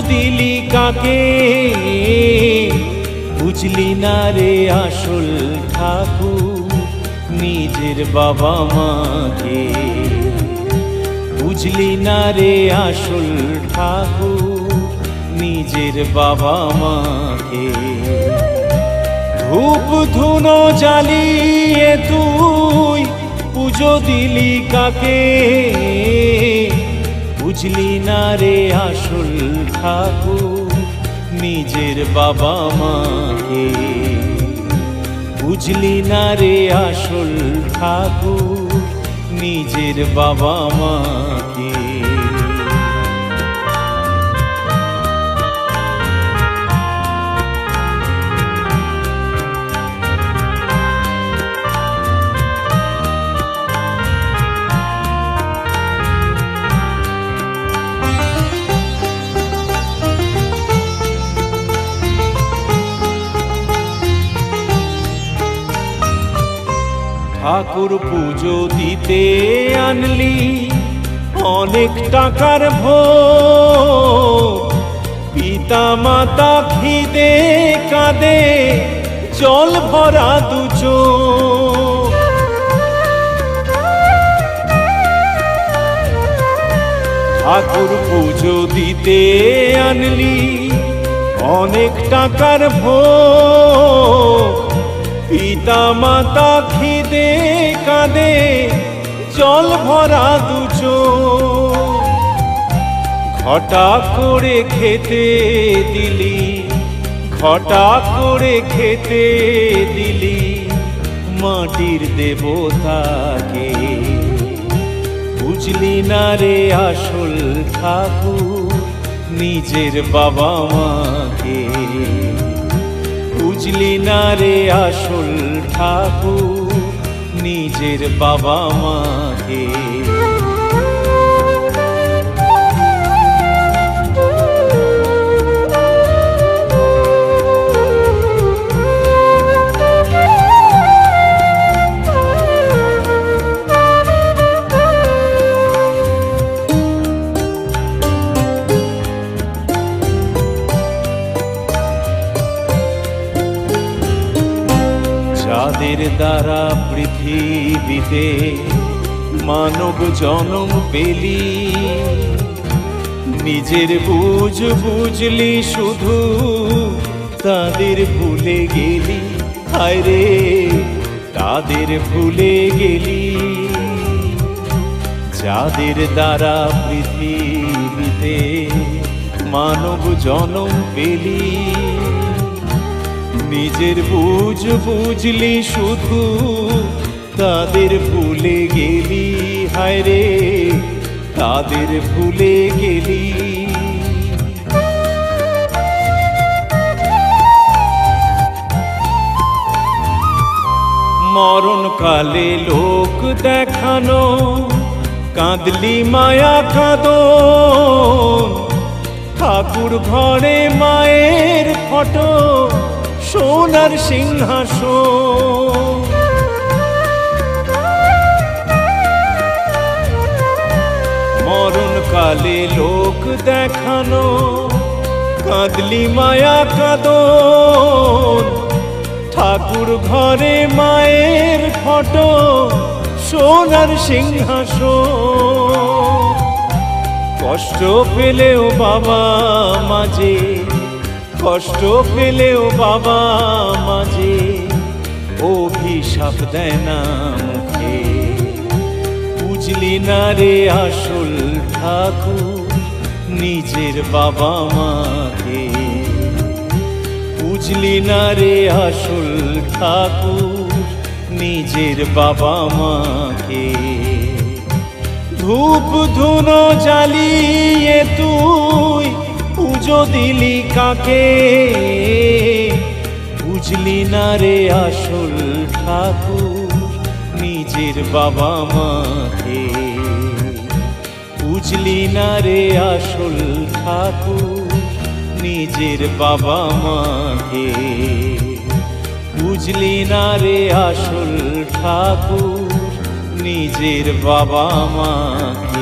দিলি কাকে? বুঝলি না রে আসল ঠাকুর, নিজের বাবা মাকে। বুঝলি না রে আসল ঠাকুর, নিজের বাবা মাকে। ধূপ ধুনো জ্বালিয়ে তুই পুজো দিলি কাকে? বুঝলি না রে আসল ঠাকুর? নিজের বাবা মাকে। বুঝলি না রে আসল ঠাকুর? নিজের বাবা মাকে। ঠাকুর পুজো দিতে আনলি অনেক টাকার ভোগ। পিতা মাতা খিদে কাঁদে, জল ভরা দুচো ঠাকুর পুজো দিতে আনলি অনেক টাকার ভোগ। পিতা মাতা খিদে কাঁদে, জল ভরা দুচো ঘটা করে খেতে দিলি, ঘটা করে খেতে দিলি, মাটির দেবতাকে। বুঝলি না রে আসল ঠাকুর, নিজের বাবা মাকে বুঝলি না রে আসল ঠাকুর নিজের বাবা মাকে যাদের দ্বারা পৃথিবীতে মানব জনম পেলি। নিজের বুঝ বুঝলি শুধু তাদের ভুলে গেলি। হায় রে তাদের ভুলে গেলি। যাদের দ্বারা পৃথিবীতে মানব জনম পেলি। নিজের বুঝ বুঝলি শুধু, তাদের ভুলে গেলি, হায় রে, তাদের ভুলে গেলি। মরণকালে লোক দেখানো, কাঁদলি মায়া কাঁদো ঠাকুর ঘরে মায়ের ফটো সোনার সিংহাসন। মরণকালে লোক দেখানো, কাঁদলি মায়া কাঁদন। ঠাকুর ঘরে মায়ের ফটো, সোনার সিংহাসন। কষ্ট পেলেও বাবা মাঝে কষ্ট পেলেও বাবা মাঝে অভিশাপ দেয় না মুখে। বুঝলি না রে আসল ঠাকুর নিজের বাবা মাকে। বুঝলি না রে আসল ঠাকুর নিজের বাবা মাকে। ধূপ ধুনো জ্বালিয়ে তুই পুজো দিলি কাকে বুঝলি না রে আসল ঠাকুর, নিজের বাবা মাকে। বুঝলি না রে আসল ঠাকুর, নিজের বাবা মাকে। বুঝলি না রে আসল ঠাকুর, নিজের বাবা মাকে।